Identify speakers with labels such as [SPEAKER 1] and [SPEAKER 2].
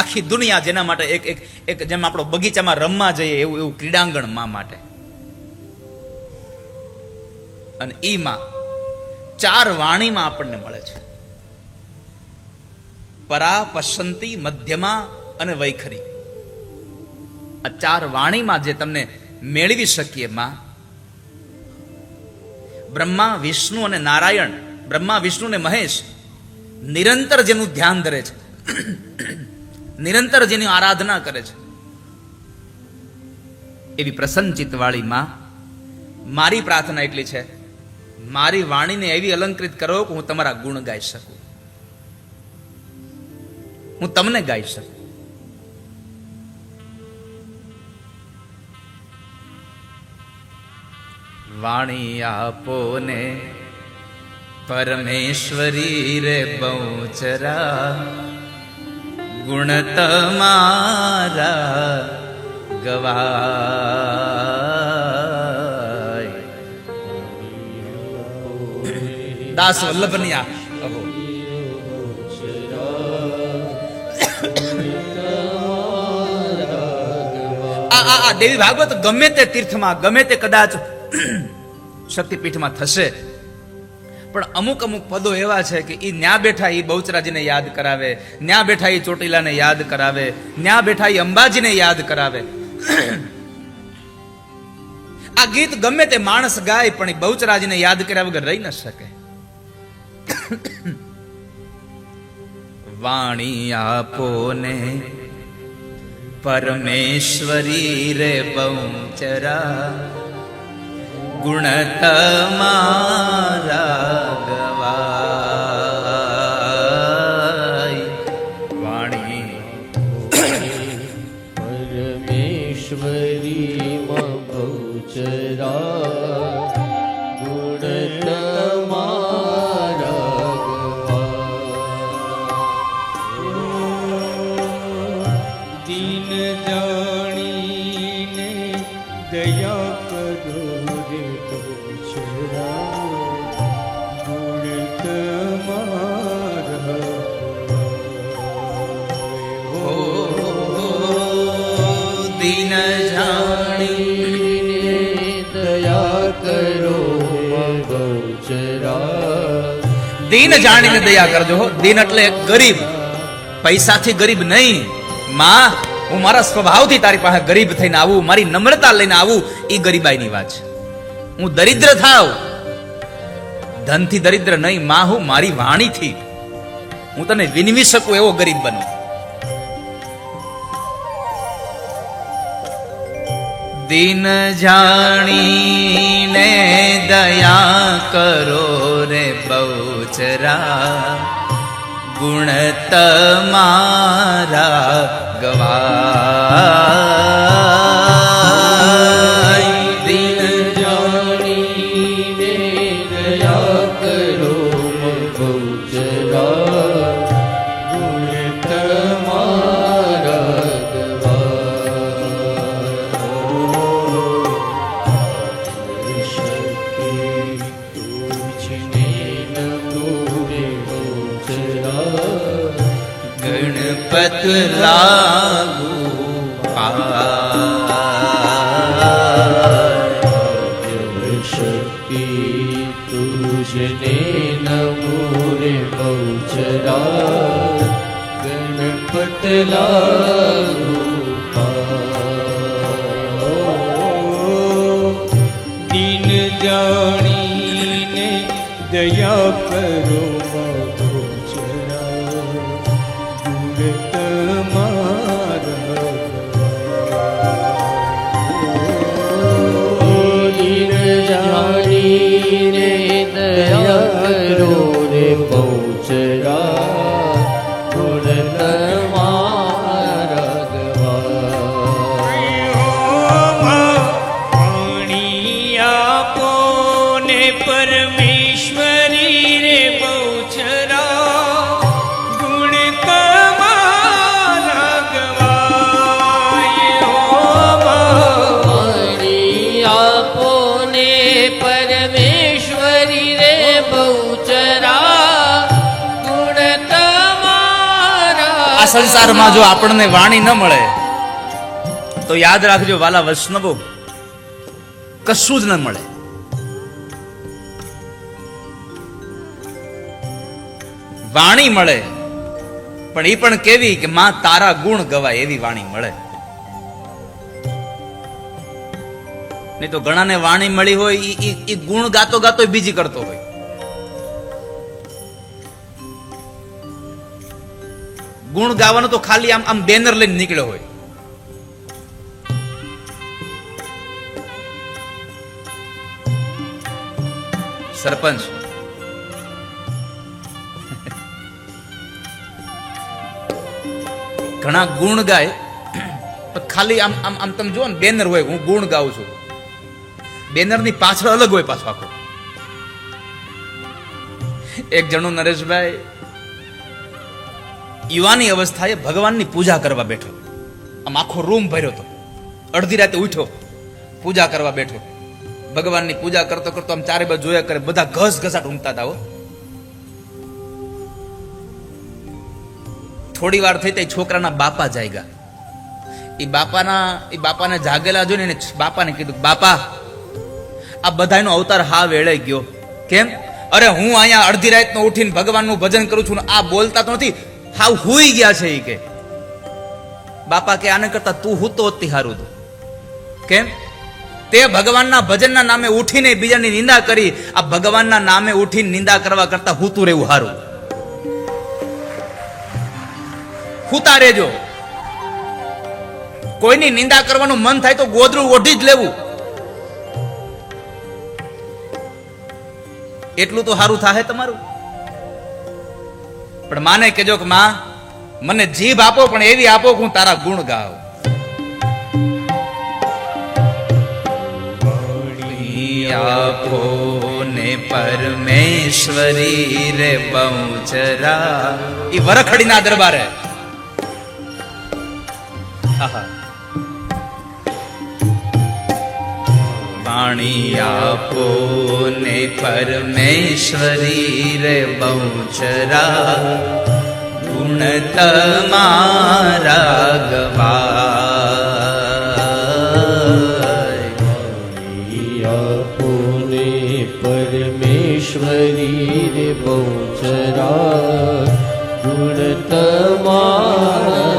[SPEAKER 1] આખી દુનિયા જેના માટે એક એક એક જેમ આપણો બગીચામાં રમવા જઈએ એવું એવું ક્રીડાંગણમાં માટે. અને ઈ માં ચાર વાણીમાં આપણને મળે છે. પરા પસંતી મધ્યમાં અને વૈખરી. આ ચાર વાણીમાં જે તમને મેળવી શકીએ માં, બ્રહ્મા, વિષ્ણુ અને નારાયણ, બ્રહ્મા, વિષ્ણુ ને મહેશ, નિરંતર જેનું ધ્યાન ધરે છે. નિરંતર જેની આરાધના કરે છે. એવી પ્રસન્નચિત વાળી માં મારી પ્રાર્થના એટલી છે, મારી વાણીને એવી અલંકૃત કરો કે હું તમારા ગુણ ગાઈ શકું. હું તમને ગાઈ શકું. વાણી આપો ને પરમેશ્વરી રે બહુચરા ગુણ તમારા ગવાય દાસ વલ્લભનિયા અહો. આ દેવી ભાગવત ગમે તે તીર્થમાં ગમે તે કદાચ શક્તિપીઠમાં થશે પણ અમુક અમુક પદો એવા છે કે એ ન્યા બેઠા એ બહુચરાજીને યાદ કરાવે, ન્યા બેઠા એ ચોટીલાને યાદ કરાવે, ન્યા બેઠા એ અંબાજીને યાદ કરાવે. આ ગીત ગમે તે માણસ ગાય, પણ એ બહુચરાજીને યાદ કર્યા વગર રહી ન શકે. વાણી આપો ને પરમેશ્વરી રે બહુચરા. ગુણ તમારા ગવાય વાણી
[SPEAKER 2] પરમેશ્વરી બહુચરા ગુણ દયા કરો રે ગુણ તમારા
[SPEAKER 1] દિન જાણી
[SPEAKER 2] દયા કરો
[SPEAKER 1] દીન જાણીને દયા કરજો દીન એટલે ગરીબ પૈસાથી ગરીબ નહીં માં હું મારા સ્વભાવથી તારી પાસે ગરીબ થઈને આવું, મારી નમ્રતા લઈને આવું એ ગરીબાઈની વાત છે. હું દરિદ્ર થાવ. ધનથી દરિદ્ર નહીં, માં હું મારી વાણીથી. હું તને વિનવી શકું એવો ગરીબ બનું. દિન જાણીને દયા કરો રે બહુચરા. ગુણ તમારા ગવાય ગણપત લાગુ.
[SPEAKER 2] શક્તિ તુજને નમો પૌચરા ગણપત લાગુ દિન જાણીને દયા કરો જાણીને દયા કરો રે પહોંચરા ગુણ
[SPEAKER 3] પરમેશ્વરી આ
[SPEAKER 1] સંસારમાં જો આપણને વાણી ન મળે, તો યાદ રાખજો વાલા વૈષ્ણવો, કશું જ ન મળે. વાણી મળે, પણ એ પણ કેવી કે માં તારા ગુણ ગવાય એવી વાણી મળે. નહીં તો ઘણાને વાણી મળી હોય, ઈ ગુણ ગાતો ગાતો બીજી કરતો હોય. ગુણ ગાવાનો તો ખાલી આમ આમ બેનર લઈને નીકળ્યો હોય. સરપંચ. ઘણા ગુણ ગાય ખાલી આમ આમ આમ તમે જુઓ ને, બેનર હોય, હું ગુણ ગાઉં છું. બેનરની પાછળ અલગ હોય પાછો આખો. એક જણો નરેશભાઈ યુવાની અવસ્થાએ ભગવાનની પૂજા કરવા બેઠો. આમ આખો રૂમ ભર્યો હતો. અડધી રાતે ઉઠ્યો, પૂજા કરવા બેઠો. ભગવાનની પૂજા કરતો કરતો આમ ચારે બાજુ જોયા કરે, બધા ઘસ ઘસાટ ઊંઘતા હતા થોડી વાર થઈ તે છોકરાના બાપા જાગ્યા એ બાપાના એ બાપાને જાગેલા જોઈને બાપાને કીધું બાપા આ બધાનો અવતાર હા વેળાઈ ગયો. કેમ? અરે હું અહીંયા અડધી રાતનો ઉઠીને ભગવાનનું ભજન કરું છું આ બોલતા તો નથી. હાવ હુઈ ગયા છે એ કે. બાપા કે આને કરતા તું હુતો હોતી હારું તું. કેમ? તે ભગવાનના ભજનના નામે ઉઠીને બીજાની નિંદા કરી, આ ભગવાનના નામે ઉઠીને નિંદા કરવા કરતા હુતું રહેવું હારું. હુતા રહેજો. કોઈની નિંદા કરવાનું મન થાય તો ગોદરું ઓઢી જ લેવું. એટલું તો સારું થાય તમારું. પણ માને કેજો કે માં મને જીભ આપો પણ એવી આપો કે હું તારા ગુણ ગાઉં. આપો ને પરમેશ્વરી રે બહુચરા એ વરખડીના દરબારે. આહા. પાણી આપો ને પરમેશ્વરી રે બહુચરા. ગુણ તમારા ગવાય.
[SPEAKER 2] પુને પરમેશ્વરી રે બહુચરા. ગુણ તમારા